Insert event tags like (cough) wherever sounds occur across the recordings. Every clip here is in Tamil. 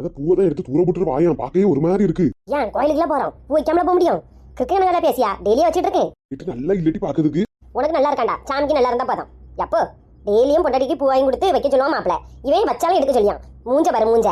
அந்த பூவை தான் எடுத்து தூர போட்டுட்டு வாயான் பார்க்கவே ஒரு மாதிரி இருக்கு. ஏன் கோயிலுக்குலாம் போறோம்? பூ வைக்காமல போக முடியும். கிரிக்கெட் நல்லா பேசியா? டெய்லியும் வச்சிட்டு இருக்கேன். இட்டு நல்லா இல்லட்டி பாக்குறதுக்கு உனக்கு நல்லா இருக்காண்டா? சாமிக்கு நல்லா இருந்தா போதும். எப்போ? டெய்லியும் பொண்டாட்டிக்கு பூ வாங்கி கொடுத்து வைக்க சொல்லுவான் மாப்பிள. இவன் வச்சாலும் எடுக்க சொல்லியான். மூஞ்ச பாரு மூஞ்ச.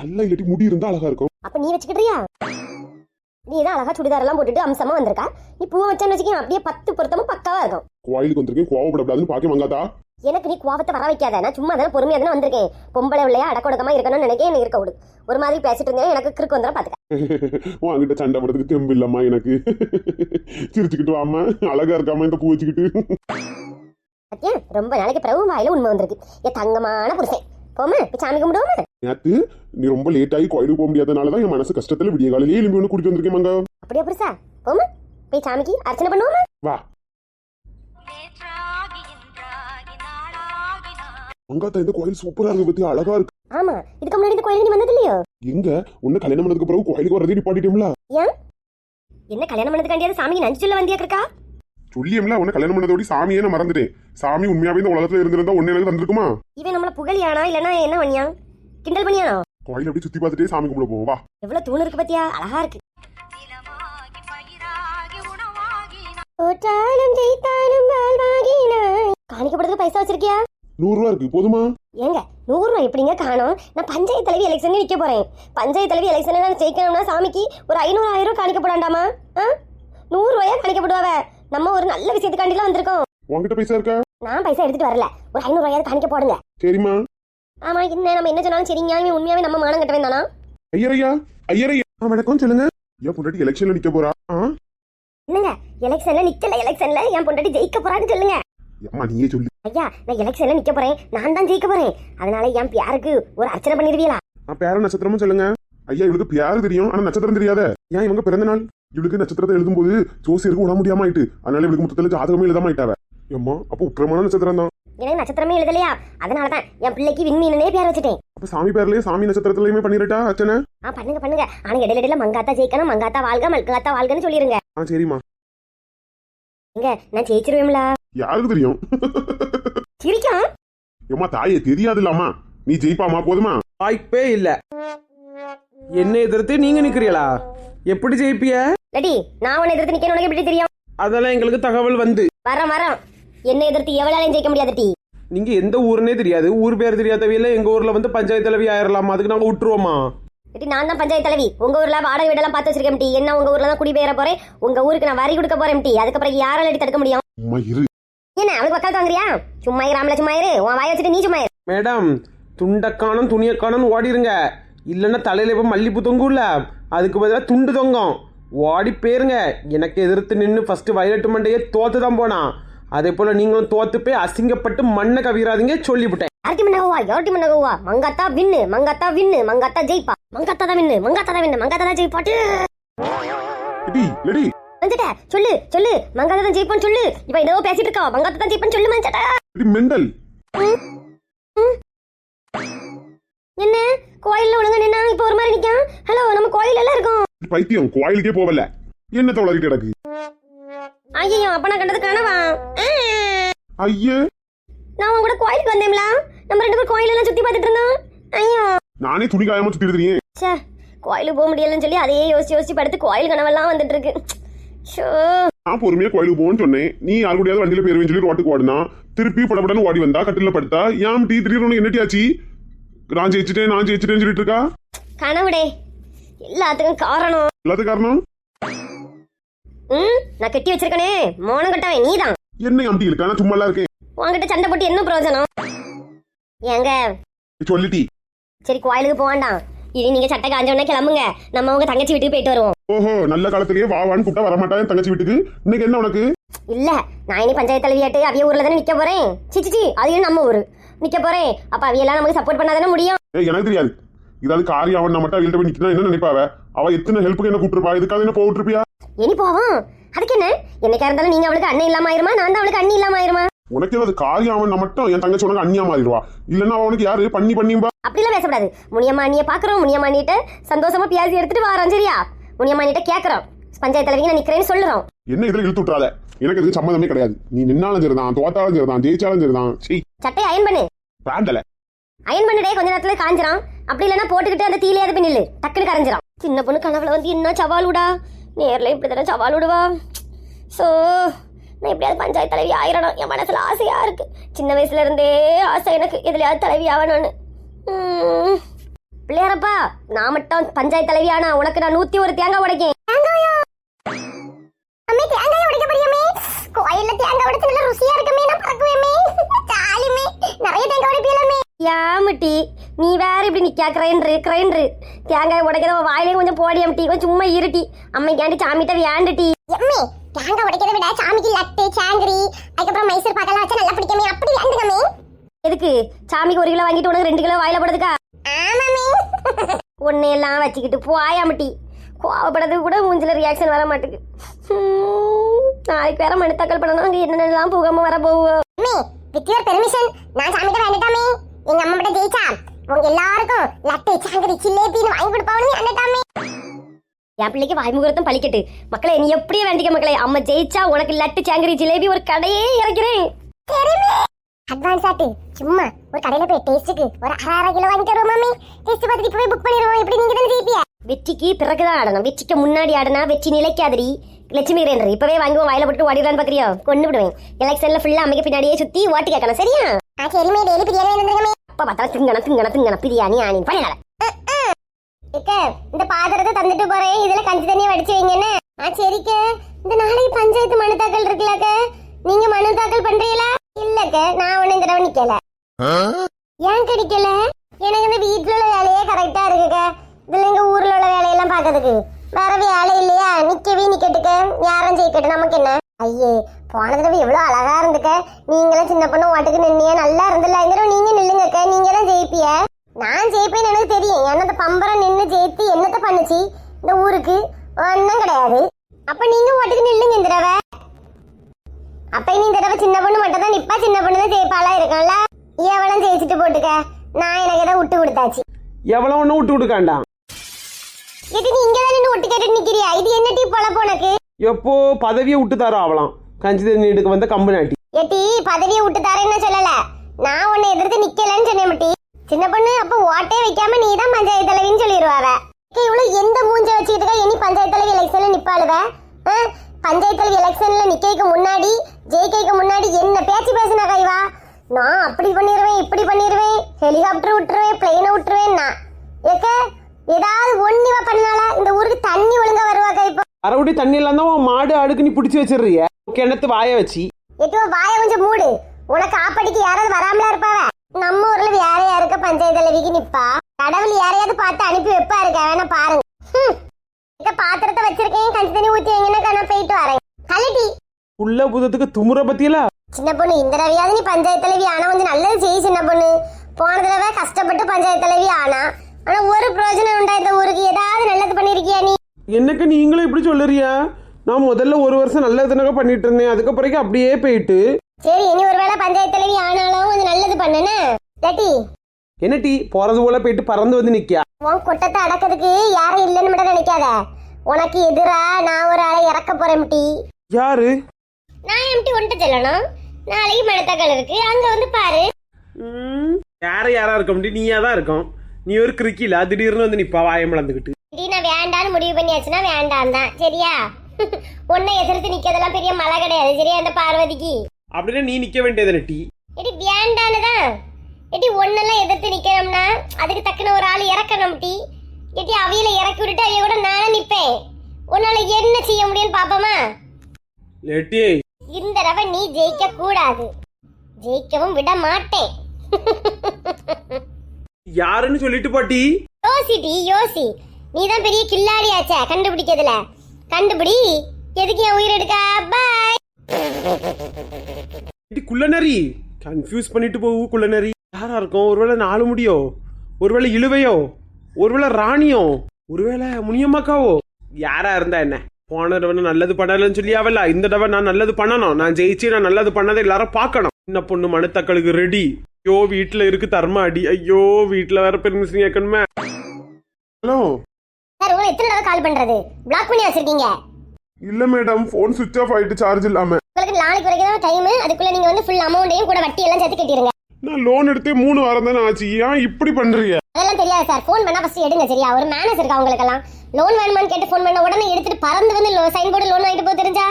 நல்லா இல்லட்டி முடி இருந்தா அழகா இருக்கும். அப்ப நீ வச்சுக்கிட்டியா? நீ தான் அழகா சுடிதார் எல்லாம் போட்டுட்டு அம்சமா வந்திருக்கா? நீ பூவை வச்சான்னு வச்சுக்கேன் அப்படியே பத்து பொருத்தமும் பக்காவா இருக்கும். கோயிலுக்கு வந்திருக்கேன் கோவப்படக்கூடாதுன்னு பாக்க மங்காத்தா. எனக்கு நீ கோவத்தை வர வைக்காத. நான் சும்மா தானே பொறுமையா தானே வந்திருக்கேன். பொம்பளை உள்ளையா அடக்கொடக்கமா இருக்கணும்னு நினைக்க எனக்கு இருக்க விடு. ஒரு மாதிரி பேசிட்டு இருந்தேன் எனக்கு கிறுக்கு வந்துடும் பாத்துக்க. (laughs) உன்கிட்ட சண்டை போடுறதுக்கு தெம்பு இல்லம்மா எனக்கு. (laughs) சிரிச்சுக்கிட்டு வாமா அழகா இருக்காம இந்த பூ வச்சுக்கிட்டு பத்தியா ரொம்ப நாளைக்கு பிறகு வாயில உண்மை வந்திருக்கு. என் தங்கமான புருஷன். போமா இப்ப சாமி கும்பிடுவோமா? நேத்து நீ ரொம்ப லேட் ஆகி கோயிலுக்கு போக முடியாதனாலதான் என் மனசு கஷ்டத்துல விடிய காலையிலே எலும்பி ஒன்று கூட்டிட்டு வந்திருக்கேன் மங்கா. அப்படியா புருஷா? போமா போய் சாமிக்கு அர்ச்சனை பண்ணுவோமா? வா. நான் மங்காத்தா இந்த கோயில் சூப்பரா இருக்கு பத்தி அழகா இருக்கு. ஆமா இதுக்கு முன்னாடி இந்த கோயிலுக்கு நீ வந்தது இல்லையோ? எங்க? உன்ன கல்யாணம் பண்ணதுக்கு பிறகு கோயிலுக்கு வரதே நிப்பாட்டிட்டோம்ல ஏன்? என்ன கல்யாணம் பண்ணதுக்காண்டியாவது சாமிக்கு நஞ்சு சொல்ல வந்தியா இருக்கா சொல்லியம்ல உன்ன கல்யாணம் பண்ணதோடி சாமியே நான் மறந்துட்டேன். சாமி உண்மையாவே இந்த உலகத்துல இருந்திருந்தா ஒன்னு எனக்கு தந்திருக்குமா? இவன் நம்மள புகழியானா இல்லனா என்ன பண்ணியான் கிண்டல் பண்ணியானோ? கோயில் அப்படியே சுத்தி பார்த்துட்டே சாமி கும்பிட போவோம் வா. எவ்வளவு தூண் இருக்கு பத்தியா? அழகா இருக்கு. தோற்றாலும் ஜெயித்தாலும் வாழ்வாகினாய். காணிக்கப்படுறதுக்கு பைசா வச்சிருக்கியா? நூறு ரூபா இருக்கு போதுமா? ஏங்க நூறு ரூபாய் எப்படிங்க காணும்? நான் பஞ்சாயத்து தலைவி எலெக்ஷன் நிக்க போறேன். பஞ்சாயத்து தலைவி எலெக்ஷன் நான் ஜெயிக்கணும்னா சாமிக்கு ஒரு ஐநூறு ஆயிரம் ரூபாய் காணிக்கப்படாண்டாமா ஆ? நூறு ரூபாயா காணிக்கப்படுவாவ நம்ம ஒரு நல்ல விஷயத்துக்காண்டிலாம் வந்திருக்கோம். உன்கிட்ட பைசா இருக்கா? நான் பைசா எடுத்துட்டு வரல. ஒரு ஐநூறு ரூபாயாவது காணிக்க போடுங்க. சரிம்மா. ஆமா என்ன நம்ம என்ன சொன்னாலும் சரிங்க இவன் உண்மையாவே நம்ம மானம் கட்ட வேண்டானா ஐயரையா ஐயரையா. ஆ, வணக்கம் சொல்லுங்க. ஏன் பொண்டாட்டி எலெக்ஷன்ல நிக்க போறா? ஆ? என்னங்க எலெக்ஷன்ல நிக்கல எலெக்ஷன்ல என் பொண்டாட்டி ஜெயிக்க போறான்னு சொல்லுங்க. அம்மா நீயே சொல்லு. ஐயா நான் எலெக்ஷன்ல நிக்க போறேன். நான் தான் ஜெயிக்க போறேன். அதனால என் பியாருக்கு ஒரு அர்ச்சனை பண்ணிருவீங்களா ஆ பேர நட்சத்திரமும் சொல்லுங்க. ஐயா இவளுக்கு பேரு தெரியும் ஆனா நட்சத்திரம் தெரியாத. ஏன் இவங்க பிறந்த நாள் இவளுக்கு நட்சத்திரத்தை எழுதும்போது ஜோசியருக்கு உட முடியாம ஆயிட்டு அதனால இவளுக்கு மொத்தத்துல ஜாதகமே எழுதாம ஆயிட்டாவ அம்மா அப்போ உக்கிரமான நட்சத்திரம் தான். எனக்கு நட்சத்திரமே எழுதலையா? அதனால தான் என் பிள்ளைக்கு விண்மீனனே பேர் வச்சுட்டேன். அப்ப சாமி பேர்லயே சாமி நட்சத்திரத்திலயுமே பண்ணிரட்டா அச்சனை ஆ பண்ணுங்க பண்ணுங்க. ஆனா இடையில இடையில மங்காத்தா ஜெயிக்கணும் மங்காத்தா வாழ்க மல்காத்தா வாழ்கன்னு சொல்லிருங்க. ஆ சரிம்மா. எங்க நான் ஜெயிச்சிருவேம்ல. யாருக்கு தெரியும்? சிரிக்கும்? ஏம்மா தாயே தெரியாதுல்லாமா நீ ஜெயிப்பாமா போதுமா? வாய்ப்பே இல்ல. என்ன எதிர்த்து நீங்க நிக்கிறீங்களா? எப்படி ஜெயிப்பிய? ரெடி நான் உன்னை எதிர்த்து நிக்கணும் உனக்கு எப்படி தெரியும்? அதெல்லாம் எங்களுக்கு தகவல் வந்து. வரோம் வரோம் என்ன எதிர்த்து எவ்வளவு ஜெயிக்க முடியாது டி. நீங்க எந்த ஊருனே தெரியாது. ஊர் பேர் தெரியாதவையில எங்க ஊர்ல வந்து பஞ்சாயத்து தலைவி ஆயிரலாம்? அதுக்கு நாங்க விட்டுருவோமா? நான் தான் பஞ்சாயத்து தலைவி. உங்க ஊர்ல வாடகை வீடெல்லாம் பார்த்து வச்சிருக்கேன் டி. என்ன உங்க ஊர்ல தான் குடிபெயர போறேன்? உங்க ஊருக்கு நான் வரி கொடுக்க போறேன் டி. அதுக்கப்புறம் யாரால அடி தடுக்க முடியும்? அம்மா இரு. என்ன அவளுக்கு பக்கத்து வாங்குறியா? சும்மா இராமல சும்மா இரு. உன் வாய வச்சுட்டு நீ சும்மா இரு. மேடம் துண்டக்கானம் துணியக்கானம் ஓடிருங்க. இல்லைன்னா தலையில இப்ப மல்லிப்பூ தொங்கும்ல அதுக்கு பதிலாக துண்டு தொங்கும். ஓடி போயிருங்க. எனக்கு எதிர்த்து நின்று ஃபர்ஸ்ட் வயலட்டு மண்டையே தோத்து தான் போனான். அதே போல நீங்களும் தோத்து போய் அசிங்கப்பட்டு மண்ணை கவிராதீங்க சொல்லிவிட்டேன். யார்ட்டி மண்டகவா யார்ட்டி மண்டகவா மங்காத்தா வின்னு மங்காத்தா வின்னு மங்காத்தா ஜெயிப்பா. மங்காத்தா தான் வின்னு மங்காத்தா தான் வின்னு மங்காத்தா தான் ஜெயிப்பாட்டு. மஞ்சட்ட சொல்லு சொல்லு. மங்காத்தா தான் ஜெயிப்பான்னு சொல்லு. இப்ப ஏதோ பேசிட்டு இருக்கா மங்காத்தா தான் ஜெயிப்பான்னு சொல்லு மஞ்சட்ட எடி மெண்டல். என்ன? கோயில்ல ஒழுங்கா நின்னா இப்ப ஒரு மாதிரி நிக்கான்? ஹலோ நம்ம கோயில் எல்லாம் இருக்கோம். பைத்தியம். கோயிலுக்கே போவல என்ன தவளறிட்டு கிடக்கு? ஐயோ அப்ப நான் கண்டது கனவா. ஐயே. நான் உன் கூட கோயிலுக்கு வந்தேன்ல. நம்ம ரெண்டு பேரும் கோயில் எல்லாம் சுத்தி பார்த்துட்டு இருந்தோம். ஐயோ. நானே துணி காயமா சுத்தி எடுத்துறீங்க ச்சே. கோயிலுக்கு போக முடியலன்னு சொல்லி அதையே யோசிச்சு யோசிச்சு படுத்து கோயில் கனவெல்லாம் வந்துட்டு இருக்கு. ஷோ நான் பொறுமையா கோயிலுக்கு போவோன்னு சொன்னேன். நீ யாரு கூடயாவது வண்டியில பேருவேன்னு சொல்லி ரோட்டுக்கு ஓடினா திருப்பி படப்படன்னு ஓடி வந்தா கட்டில படுத்தா ஏன் டீ திடீர்னு உனக்கு என்னட்டி ஆச்சு நான் ஜெயிச்சிட்டேன் நான் ஜெயிச்சிட்டேன்னு சொல்லிட்டு இருக்கா? கனவுடே எல்லாத்துக்கும் காரணம். எல்லாத்துக்கு காரணம்? ம் நான் கட்டி வச்சிருக்கனே மோனம் கட்டவன் நீதான். என்ன அம்பி இருக்கா நான் சும்மா இருக்கேன். உன்கிட்ட சண்டை போட்டு என்ன பிரயோஜனம்? ஏங்க சொல்லிட்டி சரி கோயிலுக்கு போக வேண்டாம் இனி நீங்க சட்டை காஞ்ச உடனே கிளம்புங்க. நம்ம உங்க தங்கச்சி வீட்டுக்கு போயிட்டு வருவோம். ஓஹோ நல்ல காலத்திலேயே வா வான்னு கூப்பிட்டா வரமாட்டான் தங்கச்சி வீட்டுக்கு? இன்னைக்கு என்ன உனக்கு? இல்ல நான் இனி பஞ்சாயத்து தலைவியாட்டு அவிய ஊர்ல தானே நிக்க போறேன். சிச்சி சி அதையும் நம்ம ஊரு? நிக்க போறேன். அப்ப அவியெல்லாம் நமக்கு சப்போர்ட் பண்ணாதானே முடியும்? ஏய் எனக்கு தெரியாது. இதாவது காரியம் அவன் மட்டும் அவள்கிட்ட போய் நிக்கிறா என்ன நினைப்பாவ? அவ எத்தனை ஹெல்ப்புக்கு என்ன கூப்பிட்டுருப்பா? இதுக்காக என்ன போட்டுருப்பியா இனி போவோம். அதுக்கு என்ன? என்னைக்கா இருந்தாலும் நீங்க அவளுக்கு அண்ணன் இல்லாம ஆயிருமா? நான் தான் அவளுக்கு அண்ணி இல்லாம ஆயிருமா? உனக்கு ஏதாவது காரியம் அவன் மட்டும் என் தங்கச்சி உனக்கு அந்நியா மாறிடுவா. இல்லன்னா அவன் உனக்கு யாரு? பண்ணி பண்ணிம்பா அப்படிலாம் பேசக்கூடாது. முனியம்மா அண்ணிய பாக்குறோம் முனியம்மா அண்ணிட்ட சந்தோஷமா பியாசி எடுத்துட்டு வரோம் சரியா? முனியம்மா அண்ணிட்ட கேக்குறோம். பஞ்சாயத்து தலைவிக்கு நான் நிக்கிறேன்னு சொல்லுறோம். என்ன இதுல இழுத்து விட்டுறாத? எனக்கு இதுக்கு சம்மந்தமே கிடையாது. நீ நின்னாலும் சரிதான் தோத்தாலும் சரிதான் ஜெயிச்சாலும் சரிதான். சீ சட்டை அயன் பண்ணு. வேண்டல. அயன் பண்ணுடே கொஞ்ச நேரத்துல காஞ்சிரும். அப்படி இல்லைன்னா போட்டுக்கிட்டு அந்த தீலையாவது போய் நில்லு. டக்குன்னு கரைஞ்சிரும். சின்ன பொண்ணு கனவுல வந்து என்ன சவால் விடா? நேர்ல இப்படி தானே சவால் விடுவா? ஸோ நான் எப்படியாவது பஞ்சாயத்து தலைவி ஆயிரணும். என் மனசுல ஆசையா இருக்கு. சின்ன வயசுல இருந்தே ஆசை எனக்கு. எதுலயாவது தலைவி ஆகணும்னு. பிள்ளையாரப்பா நான் மட்டும் பஞ்சாயத்து தலைவி ஆனா உனக்கு நான் நூத்தி ஒரு தேங்காய் உடைக்கேன். அம்மே தேங்காய் உடைக்க முடியுமே கோயில்ல தேங்காய் உடைச்சு நல்ல ருசியா இருக்குமே நான் பறக்குவேமே ஜாலிமே நிறைய தேங்காய் உடைப்பீங்களே யாமட்டி நீ வேற இப்படி நிக்கா கிரைண்டரு கிரைண்டரு தேங்காய் உடைக்கிறத வாயிலே கொஞ்சம் போடி அம்டி கொஞ்சம் சும்மா இருட்டி அம்மைக்காண்டி சாமிட்ட வேண்டுட்டி எம்மி தேங்காய் உடைக்கிறத விட சாமிக்கு லட்டு சாங்கிரி அதுக்கப்புறம் மைசூர் பாக்கெல்லாம் வச்சா நல்லா பிடிக்குமே அப்படி வேண்டுங்கமே எதுக்கு? சாமிக்கு ஒரு கிலோ வாங்கிட்டு உனக்கு ரெண்டு கிலோ வாயில போடுறதுக்கா? ஆமாமே (laughs) உன்னையெல்லாம் வச்சுக்கிட்டு போயாமட்டி கோவப்படுறதுக்கு கூட மூஞ்சில ரியாக்ஷன் வர மாட்டேங்குது நாளைக்கு வேற மனு தாக்கல் பண்ணணும். அங்க என்னென்னலாம் புகாம வர போவோம் வித் யுவர் பெர்மிஷன் நான் சாமிட்ட வேண்டிட்டாமே எங்க அம்மா கிட்ட ஜெயிச்சா உங்க எல்லாருக்கும் லட்டு சாங்கிரி சில்லேபின்னு வாங்கி கொடுப்பாவுன்னு வேண்டிட்டாமே என் பிள்ளைக்கு வாய்முகூர்த்தம் பழிக்கட்டு. மக்களே நீ எப்படியே வேண்டிக்க மக்களே. அம்மா ஜெயிச்சா உனக்கு லட்டு சாங்கரி ஜிலேபி ஒரு கடையே இறக்கிறேன். அட்வான்ஸ் ஆட்டு. சும்மா ஒரு கடையில போய் டேஸ்ட்டுக்கு ஒரு அரை கிலோ வாங்கிட்டு வருவோம் மாமி டேஸ்ட் பார்த்துட்டு இப்பவே புக் பண்ணிடுவோம். இப்படி நீங்க தானே ஜெயிப்பியா? வெற்றிக்கு பிறகுதான் ஆடணும். வெற்றிக்கு முன்னாடி ஆடினா வெற்றி நிலைக்காதடி. லட்சுமி ரேண்டர் இப்பவே வாங்குவோம் வாயில போட்டு ஓடிடலான்னு பாக்குறியோ? கொண்டு விடுவேன். எலெக்ஷன்ல ஃபுல்லா அமைக்க பின்னாடியே சுத்தி ஓட்டு கேட்கணும். சரியா? சரிமே டெய்லி பிரியாணி அப்ப பார்த்தா திங்கணும் திங்கணும் திங்கணும். பிரியாணி ஆனி பண்ணிடல இக்க இந்த பாத்திரத்தை தந்துட்டு போறேன் இதுல கஞ்சி தண்ணியை வடிச்சு வைங்கன்னு ஆ சரிக்க. இந்த நாளைக்கு பஞ்சாயத்து மனு தாக்கல் இருக்குல்லக்க நீங்க மனு தாக்கல் பண்றீங்களா இல்லக்க நான் ஒண்ணு தடவை நிக்கல. ஏன் கிடைக்கல எனக்கு இந்த வீட்டுல உள்ள வேலையே கரெக்டா இருக்குக்க இதுல எங்க ஊர்ல உள்ள வேலையெல்லாம் பாக்குறதுக்கு வேற வேலை இல்லையா? நிக்கவே நிக்கட்டுக்க. யாரும் ஜெயிக்கட்டும். நமக்கு என்ன? ஐயே போன தடவை எவ்வளவு அழகா இருந்துக்க. நீங்களும் சின்ன பொண்ணு ஓட்டுக்கு நின்னியா. நல்லா இருந்தல இந்த தடவை நீங்க நில்லுங்கக்க நீங்க தான் ஜெயிப்பிய நான் ஜெயிப்பேன்னு எனக்கு தெரியும். ஏன்னா அந்த பம்பரம் நின்று ஜெயித்து என்னத்த பண்ணுச்சு? இந்த ஊருக்கு. ஒன்றும் கிடையாது. அப்ப நீங்க ஓட்டுக்கு நில்லுங்க இந்த தடவை. அப்ப இனி இந்த தடவை சின்ன பொண்ணு மட்டும் தான் நிப்பா சின்ன பொண்ணு தான் ஜெயிப்பாளா இருக்கும்ல எவளும் ஜெயிச்சுட்டு போட்டுக்க? நான் எனக்கு ஏதோ விட்டு கொடுத்தாச்சு. எவ்வளோ ஒன்றும் விட்டு கொடுக்காண்டாம் இது நீ இங்க தான் நின்று விட்டு கேட்டு நிக்கிறியா? இது என்ன டீ பொழப்பு உனக்கு? எப்போ பதவியை விட்டு தரோம் அவளாம். கஞ்சி தண்ணி எடுக்க வந்த கம்பு நாட்டி. ஏட்டி பதவியை விட்டு தரேன்னு சொல்லல. நான் உன்னை எதிர்த்து நிக்கலன்னு சொன்னேன் மட்டி. சின்ன பொண்ணு அப்ப ஓட்டே வைக்காம நீ தான் பஞ்சாயத்து தலைவின்னு சொல்லிடுவாவ இவ்வளவு எந்த மூஞ்ச வச்சுக்கிட்டு இருக்கா? இனி பஞ்சாயத்து தலைவி எலெக்ஷன்ல நிப்பாளுவ? பஞ்சாயத்து தலைவி எலெக்ஷன்ல நிக்கைக்கு முன்னாடி ஜெயிக்கைக்கு முன்னாடி என்ன பேச்சு பேசுனா கைவா நான் அப்படி பண்ணிடுவேன் இப்படி பண்ணிடுவேன் ஹெலிகாப்டர் விட்டுருவேன் பிளெயினை விட்டுருவேன் நான். ஏக்க ஏதாவது ஒன்னிவா பண்ணால? இந்த ஊருக்கு தண்ணி ஒழுங்கா வருவாக்கா இப்போ? மறுபடி தண்ணி இல்லாம மாடு அடுக்கு நீ பிடிச்சி வச்சிடுறிய? கிணத்து வாய வச்சு. எட்டு வாய கொஞ்சம் மூடு. உனக்கு ஆப்படிக்கு யாராவது வராமலா இருப்பாவ? நம்ம ஊர்ல வேற யாருக்க பஞ்சாயத்து தலைவிக்கு நிப்பா? கடவுள் யாரையாவது பார்த்து அனுப்பி வைப்பா இருக்க? வேணா பாருங்க. இந்த பாத்திரத்தை வச்சிருக்கேன். கஞ்சி தண்ணி ஊத்தி வைங்கன்னா நான் போயிட்டு வரேன். கலட்டி. உள்ள புதத்துக்கு துமுற பத்தியல? சின்ன பொண்ணு இந்த தடவையாவது நீ பஞ்சாயத்து தலைவி ஆனா கொஞ்சம் நல்லது செய் சின்ன பொண்ணு. போன தடவை கஷ்டப்பட்டு பஞ்சாயத்து தலைவி ஆனா. ஆனா ஒரு பிரயோஜனம் உண்டா? இந்த ஊருக்கு ஏதாவது நல்லது பண்ணிருக்கியா நீ? என்னக்கு நீங்களும் இப்படி சொல்லுறியா? நான் முதல்ல ஒரு வருஷம் நல்லதுனாக பண்ணிட்டு இருந்தேன். அதுக்கப்புறம் அப்படியே போயிட்டு சரி இனி ஒருவேளை பஞ்சாயத்து தலைவி ஆனாலும் கொஞ்சம் நல்லது பண்ணுனே டேட்டி என்ன டீ? போறது போல போயிட்டு பறந்து வந்து நிக்கியா? உன் குட்டத்தை அடக்கிறதுக்கு யாரும் இல்லைன்னு மட்டும் நினைக்காத. உனக்கு எதிரா நான் ஒரு ஆளை இறக்க போறேன் டி யாரு? நான் எம்டி ஒன்ட்டு செல்லணும். நாளைக்கு மழத்தக்கல் இருக்கு. அங்க வந்து பாரு. யார யாரா இருக்க முடியும் நீயா தான் இருக்கும். நீ ஒரு கிறுக்கில திடீர்னு வந்து நிப்பா வாயம் இழந்துக்கிட்டு டி நான் வேண்டான்னு முடிவு பண்ணியாச்சுன்னா வேண்டாம் தான் சரியா? உன்னை எதிர்த்து நிக்கிறதெல்லாம் பெரிய மழை கிடையாது. சரியா அந்த பார்வதிக்கு? அப்படின்னா நீ நிக்க வேண்டியது டீ? எடி வேண்டான்னு தான். எடி ஒன்னெல்லாம் எதிர்த்து நிக்கிறோம்னா அதுக்கு தக்கன ஒரு ஆள் இறக்கணும் டி. எடி அவியல இறக்கி விட்டுட்டு அவைய கூட நானும் நிப்பேன். உன்னால என்ன செய்ய முடியும்னு பாப்போமா? லெட்டி. இந்த தடவை நீ ஜெயிக்க கூடாது. ஜெயிக்கவும் விட மாட்டேன். யாருன்னு சொல்லிட்டு பாட்டி யோசிடி யோசி நீ தான் பெரிய கில்லாடியாச்சே கண்டுபிடிக்கிறதுல. கண்டுபிடி. எதுக்கு என் உயிர் எடுக்க? பாய் குள்ளநரி. கன்ஃபியூஸ் பண்ணிட்டு போகு குள்ளநரி. யாரா இருக்கும்? ஒருவேளை நாலு முடியோ ஒருவேளை இழுவையோ? ஒருவேளை ராணியோ? ஒருவேளை முனியம்மாக்காவோ? யாரா இருந்தா என்ன? போன தடவை நான் நல்லது பண்ணலன்னு சொல்லியாவல்ல இந்த தடவை நான் நல்லது பண்ணணும். நான் ஜெயிச்சு நான் நல்லது பண்ணதை எல்லாரும் பார்க்கணும். சின்ன பொண்ணு மனுத்தக்களுக்கு ரெடி ஐயோ வீட்டுல இருக்கு தர்ம அடி. ஐயோ வீட்டுல வேற பெர்மிஷன் கேட்கணுமே. ஹலோ. சார் உங்களை எத்தனை தடவை கால் பண்றது? பிளாக் பண்ணி வச்சிருக்கீங்க. இல்ல மேடம் போன் சுவிச் ஆஃப் ஆயிட்டு சார்ஜ் இல்லாம. உங்களுக்கு நாளைக்கு வரைக்கும் தான் டைம் அதுக்குள்ள நீங்க வந்து ஃபுல் அமௌண்ட்டையும் கூட வட்டி எல்லாம் சேர்த்து கட்டிடுங்க நான் லோன் எடுத்தே மூணு வாரம் தானே ஆச்சு. ஏன் இப்படி பண்றீங்க? அதெல்லாம் தெரியாது சார் ஃபோன் பண்ணா ஃபர்ஸ்ட் எடுங்க சரியா? ஒரு மேனேஜ் இருக்கா அவங்களுக்கெல்லாம் லோன் வேணுமான்னு கேட்டு ஃபோன் பண்ண உடனே எடுத்துட்டு பறந்து வந்து சைன் போர்டு லோன் வாங்கிட்டு போக தெரிஞ்சா?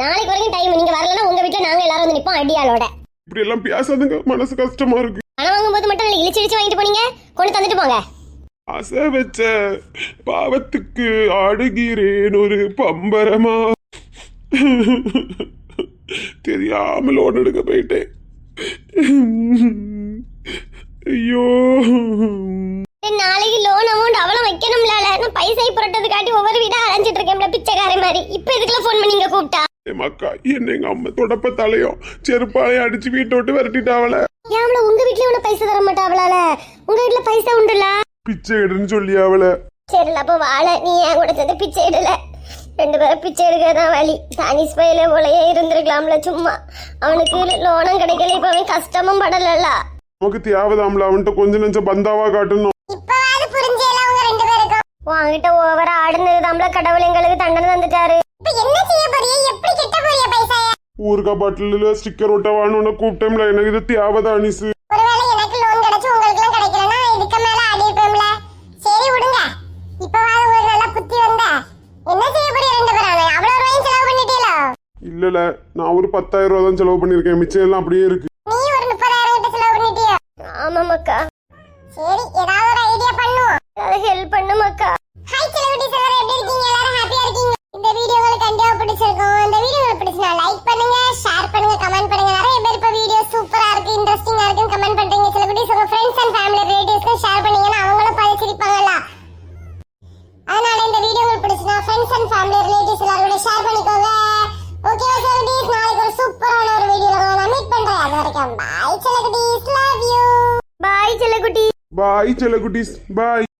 நாளைக்கு வரைக்கும் டைம் நீங்க வரலன்னா உங்க வீட்டுல நாங்க எல்லாரும் வந்து நிப்போம் அடியாளோட. இப்படி எல்லாம் பேசாதுங்க. மனசு கஷ்டமா இருக்கு. பணம் வாங்கும்போது மட்டும் இல்லை இழிச்சு இழிச்சு வாங்கிட்டு போனீங்க. கொண்டு தந்துட்டு போங்க. ஆசை வச்ச பாவத்துக்கு ஆடுகிறேன் ஒரு பம்பரமா. தெரியாம லோன் எடுக்க போயிட்டேன். ஐயோ. நாளைக்கு லோன் அமௌண்ட் அவ்வளவு வைக்கணும்ல நான் பைசை புரட்டது காட்டி ஒவ்வொரு வீடா அலைஞ்சிட்டு இருக்கேன்ல பிச்சைக்கார மாதிரி. இப்ப இதுக்குள்ள ஃபோன் பண்ணீங்க கூப்பிட்டா? என் மக்கா என்ன எங்க அம்மா தொடப்ப தலையும் செருப்பாலையும் அடிச்சு வீட்டை விட்டு விரட்டிட்டாவல ஏம்ல உங்க வீட்லயே உன பைசா தர மாட்டாவளால உங்க வீட்ல பைசா உண்டுல பிச்சை எடுன்னு சொல்லி அவளை? சரி அப்ப வாழ. நீ ஏன் கூட சேர்ந்து பிச்சை எடுல? ரெண்டு பேரும் பிச்சை எடுக்கிறதான் வழி. தானிஸ் பையில போலயே இருந்திருக்கலாம்ல சும்மா. அவனுக்கு லோனும் கிடைக்கல இப்ப அவன் கஷ்டமும் படலல்ல. நமக்கு தேவைதாம்ல அவன்கிட்ட கொஞ்சம் நெஞ்சம் பந்தாவா காட்டணும். இப்பவாது புரிஞ்சேல உங்க ரெண்டு பேருக்கும். உன்கிட்ட ஓவரா ஆடுனதுதாம்ல கடவுள் எங்களுக்கு தண்டனை தந்துட்டாரு. இப்ப என்ன செய்ய போறிய? எப்படி கிட்ட போறிய பைசாய? ஊருக்கா பாட்டில ஸ்டிக்கர் ஒட்டவான்னு கூப்பிட்டேன்ல எனக்கு இது தேவைதான் அனிசு ஒருவேளை எனக்கு லோன் கிடைச்சு உங்களுக்கு எல்லாம் கிடைக்கலனா இதுக்கு மேல ஆடி இருப்பேன்ல சரி விடுங்க இப்பவாது ஒரு நல்ல புத்தி வந்தா என்ன செய்ய போறிய ரெண்டு பேரும் அவ்வளவு ரூபாயும் செலவு பண்ணிட்டீங்களோ இல்லல நான் ஒரு பத்தாயிரம் ரூபா தான் செலவு பண்ணிருக்கேன் மிச்சம் எல்லாம் அப்படியே இருக்கு. நீ ஒரு முப்பதாயிரம் கிட்ட செலவு பண்ணிட்டியோ? ஆமாமாக்கா. சரி ஏதாவது ஒரு ஐடியா பண்ணுவோம். அதை ஹெல்ப் பண்ணுமாக்கா. ஹாய் செலிபிரிட்டிஸ் எல்லாரும் எப்படி இருக்கீங்க? எல்லாரும் ஹாப்பியா இருக்கீங்க? இந்த வீடியோ உங்களுக்கு கண்டிப்பா பிடிச்சிருக்கும். இந்த வீடியோ உங்களுக்கு பிடிச்சினா லைக் பண்ணுங்க ஷேர் பண்ணுங்க. செல்ல குட்டீஸ் பாய்